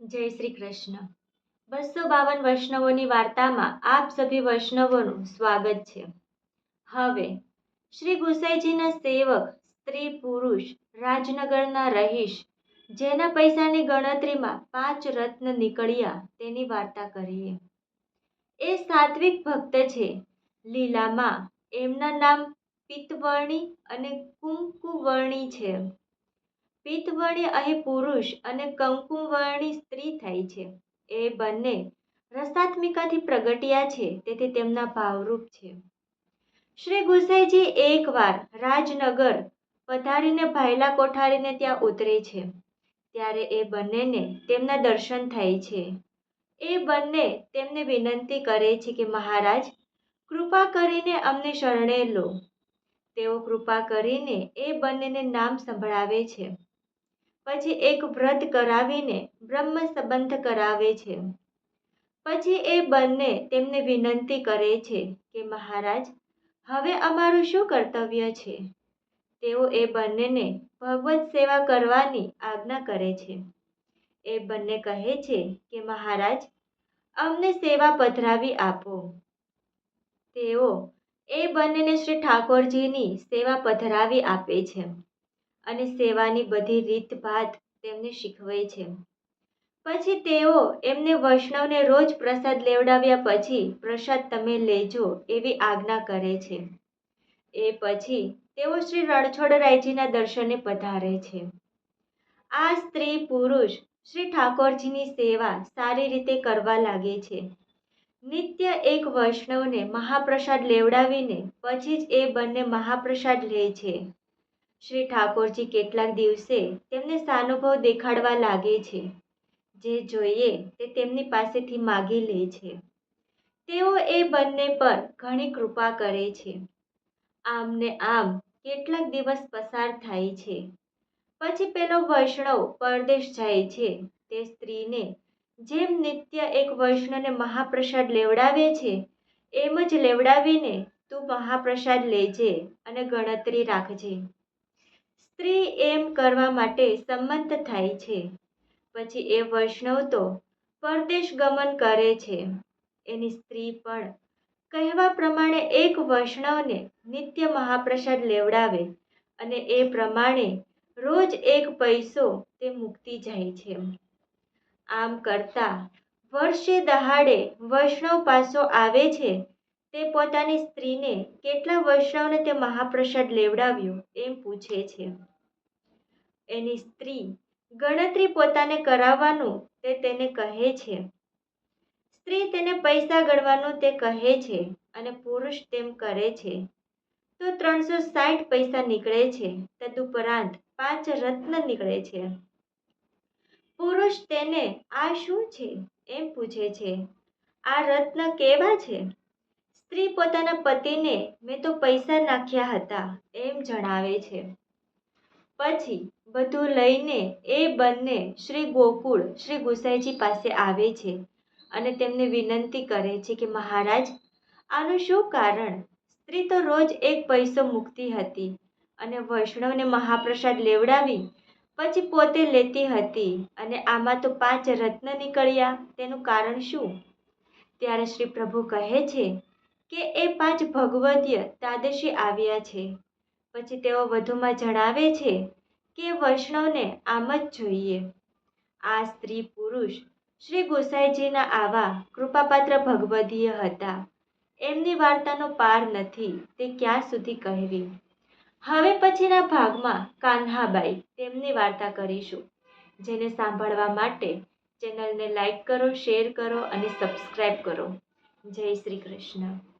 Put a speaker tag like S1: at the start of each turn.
S1: જય શ્રી કૃષ્ણ. બસો બાવન વૈષ્ણવોની વાર્તામાં આપ સભી વૈષ્ણવોનું સ્વાગત છે. હવે, શ્રી ગુસાઈજીના સેવક, સ્ત્રી પુરુષ, રાજનગરના રહીશ, જેના પૈસાની ગણતરીમાં પાંચ રત્ન નીકળ્યા તેની વાર્તા કરીએ. એ સાત્વિક ભક્ત છે. લીલામાં એમના નામ પિત્તવર્ણી અને કુંકુવર્ણી છે. પિત્તવર્ણી અહીં પુરુષ અને કંકુવર્ણી સ્ત્રી થાય છે. એ બંને રસાત્મિકાથી પ્રગટ્યા છે, તેથી તેમના ભાવરૂપ છે. શ્રી ગુસાઈજી એકવાર રાજનગર પધારીને ભાયલા કોઠારીને ત્યાં ઉતરે છે. ત્યારે એ બંનેને તેમના દર્શન થાય છે. એ બંને તેમને વિનંતી કરે છે કે, મહારાજ, કૃપા કરીને અમને શરણે લો. તેઓ કૃપા કરીને એ બંનેને નામ સંભળાવે છે. પછી એક વ્રત કરાવીને બ્રહ્મ સંબંધ કરાવે છે. પછી એ બંને તેમને વિનંતી કરે છે કે મહારાજ, હવે અમારું શું કર્તવ્ય છે? તેઓ એ બંનેને ભગવત સેવા કરવાની આજ્ઞા કરે છે. એ બંને કહે છે કે મહારાજ, અમને સેવા પધરાવી આપો. તેઓ એ બંનેને શ્રી ઠાકોરજીની સેવા પધરાવી આપે છે. અને સેવાની બધી રીતભાત તેમને શીખવે છે. પછી તેઓ એમને વૈષ્ણવને રોજ પ્રસાદ લેવડાવ્યા પછી પ્રસાદ તમે લેજો એવી આજ્ઞા કરે છે. એ પછી તેઓ શ્રી રણછોડરાયજીના દર્શને પધારે છે. આ સ્ત્રી પુરુષ શ્રી ઠાકોરજીની સેવા સારી રીતે કરવા લાગે છે. નિત્ય એક વૈષ્ણવને મહાપ્રસાદ લેવડાવીને પછી જ એ બંને મહાપ્રસાદ લે છે. શ્રી ઠાકોરજી કેટલાક દિવસે તેમને સાનુભવ દેખાડવા લાગે છે. જે જોઈએ તે તેમની પાસેથી માગી લે છે. તેઓ એ બંને પર ઘણી કૃપા કરે છે. આમ ને આમ કેટલાક દિવસ પસાર થાય છે. પછી પેલો વૈષ્ણવ પરદેશ જાય છે. તે સ્ત્રીને જેમ નિત્ય એક વૈષ્ણવને મહાપ્રસાદ લેવડાવે છે, એમ જ લેવડાવીને તું મહાપ્રસાદ લેજે અને ગણતરી રાખજે. સ્ત્રી એમ કરવા માટે સંમત થાય છે. પછી એ વૈષ્ણવ તો પરદેશ ગમન કરે છે. એની સ્ત્રી પણ કહેવા પ્રમાણે એક વૈષ્ણવને નિત્ય મહાપ્રસાદ લેવડાવે અને એ પ્રમાણે રોજ એક પૈસો તે મૂકતી જાય છે. આમ કરતા વર્ષે દહાડે વૈષ્ણવ પાસો આવે છે તે પોતાની સ્ત્રીને કેટલા વૈષ્ણવને તે મહાપ્રસાદ લેવડાવ્યો એમ પૂછે છે. એની સ્ત્રી ગણતરી પોતાને કરાવવાનું તે તેને કહે છે. સ્ત્રી તેને પૈસા ગણવાનું તે કહે છે અને પુરુષ તેમ કરે છે. તો ત્રણસો સાઠ પૈસા નીકળે છે. તદુપરાંત પાંચ રત્ન નીકળે છે. પુરુષ તેને આ શું છે? એમ પૂછે છે. આ રત્ન કેવા છે? સ્ત્રી પોતાના પતિને, મેં તો પૈસા નાખ્યા હતા, એમ જણાવે છે. પછી બધું લઈને એ બંને શ્રી ગોકુળ, શ્રી ગુસાઈજી પાસે આવે છે અને તેમને વિનંતી કરે છે કે, મહારાજ, આનું શું કારણ? સ્ત્રી તો રોજ એક પૈસો મૂકતી હતી અને વૈષ્ણવને મહાપ્રસાદ લેવડાવી, પછી પોતે લેતી હતી અને આમાં તો પાંચ રત્ન નીકળ્યા. તેનું કારણ શું? ત્યારે શ્રી પ્રભુ કહે છે કે એ પાંચ ભગવદ્ય તાદશી આવ્યા છે. પછી તેઓ વધુમાં જણાવે છે કે વૈષ્ણવને આમ જ જોઈએ. આ સ્ત્રી પુરુષ શ્રી ગોસાઈજીના આવા કૃપાપાત્ર ભગવદીય હતા. એમની વાર્તાનો પાર નથી તે ક્યાં સુધી કહેવી? હવે પછીના ભાગમાં કાન્હાબાઈ તેમની વાર્તા કરીશું. જેને સાંભળવા માટે ચેનલને લાઈક કરો, શેર કરો અને સબસ્ક્રાઈબ કરો. જય શ્રી કૃષ્ણ.